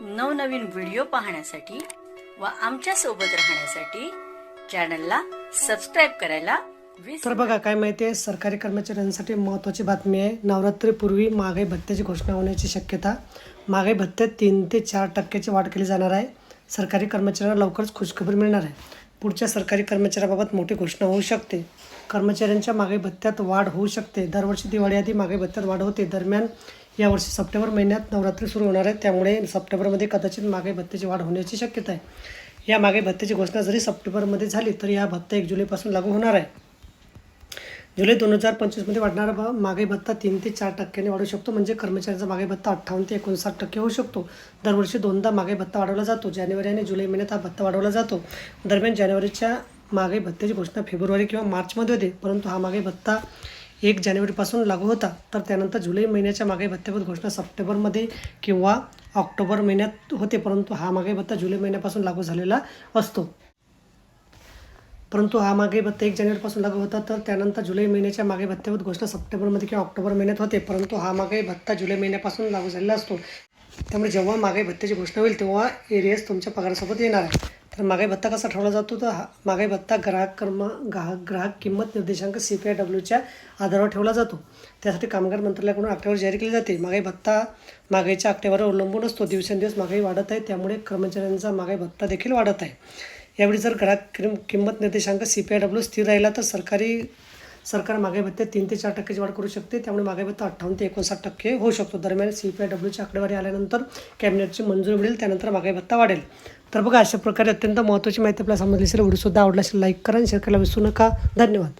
नवनवीन व्हिडिओ पाहण्यासाठी व आमच्यासोबत राहण्यासाठी चॅनलला सबस्क्राईब करायला तर बघा काय माहिती आहे सरकारी कर्मचाऱ्यांसाठी महत्त्वाची बातमी आहे. नवरात्रीपूर्वी महागाई भत्त्याची घोषणा होण्याची शक्यता. महागाई भत्त्यात तीन ते चार टक्क्याची वाढ केली जाणार आहे. सरकारी कर्मचाऱ्यांना लवकरच खुशखबर मिळणार आहे. पुढच्या सरकारी कर्मचाऱ्याबाबत मोठी घोषणा होऊ शकते. कर्मचाऱ्यांच्या महागाई भत्त्यात वाढ होऊ शकते. दरवर्षी दिवाळीआधी महागाई भत्त्यात वाढ होते. दरम्यान यावर्षी सप्टेंबर महिन्यात नवरात्री सुरू होणार आहे. त्यामुळे सप्टेंबरमध्ये कदाचित मागे भत्त्याची वाढ होण्याची शक्यता आहे. या मागे भत्त्याची घोषणा जरी सप्टेंबरमध्ये झाली तरी या भत्ता एक जुलैपासून लागू होणार आहे. जुलै दोन हजार पंचवीसमध्ये वाढणारा मागे भत्ता तीन ते चार टक्क्याने वाढू शकतो. म्हणजे कर्मचाऱ्यांचा मागे भत्ता अठ्ठावन्न ते एकोणसाठ टक्के होऊ शकतो. दरवर्षी दोनदा मागे भत्ता वाढवला जातो. जानेवारी आणि जुलै महिन्यात हा भत्ता वाढवला जातो. दरम्यान जानेवारीच्या मागे भत्त्याची घोषणा फेब्रुवारी किंवा मार्चमध्ये होते परंतु हा मागे भत्ता एक जानेवारीपासून लागू होता तर त्यानंतर जुलै महिन्याच्या महागाई भत्त्याबद्दल घोषणा सप्टेंबरमध्ये किंवा ऑक्टोबर महिन्यात होते परंतु हा महागाई भत्ता जुलै महिन्यापासून लागू झालेला असतो. परंतु हा मागे भत्ता एक जानेवारीपासून लागू होता तर त्यानंतर जुलै महिन्याच्या मागे भत्त्यावर घोषणा सप्टेंबरमध्ये किंवा ऑक्टोबर महिन्यात होते परंतु हा मागे भत्ता जुलै महिन्यापासून लागू झालेला असतो. त्यामुळे जेव्हा मागे भत्त्याची घोषणा होईल तेव्हा एरियस तुमच्या पगारासोबत येणार आहे. तर मागे भत्ता कसा ठरवला जातो? तर हा मागे भत्ता ग्राहक कर्म ग्राहक ग्राहक किंमत निर्देशांक सी पी आय डब्ल्यूच्या आधारावर ठेवला जातो. त्यासाठी कामगार मंत्रालयाकडून आकडेवारी जारी केली जाते. मागे भत्ता मागाईच्या आकडेवारीवर अवलंबून असतो. दिवसेंदिवस मागाई वाढत आहे. त्यामुळे कर्मचाऱ्यांचा मागाई भत्ता देखील वाढत आहे. यावेळी जर ग्राहक किम किंमत निर्देशांक सी पी आय डब्ल्यू स्थिर राहिला तर सरकारी सरकार मागे भत्त्यात तीन ते चार टक्क्याची वाढ करू शकते. त्यामुळे मागे भत्ता अठ्ठावन्न ते एकोणसाठ टक्के होऊ शकतो. दरम्यान सी पी आय डब्ल्यूची आकडेवारी आल्यानंतर कॅबिनेटची मंजुरी मिळेल. त्यानंतर मागे भत्ता वाढेल. तर बघा अशा प्रकारे अत्यंत महत्त्वाची माहिती आपल्याला समजली असेल व्हिडिओसुद्धा आवडला असेल लाईक करा आणि शेअर करायला विसरू नका. धन्यवाद.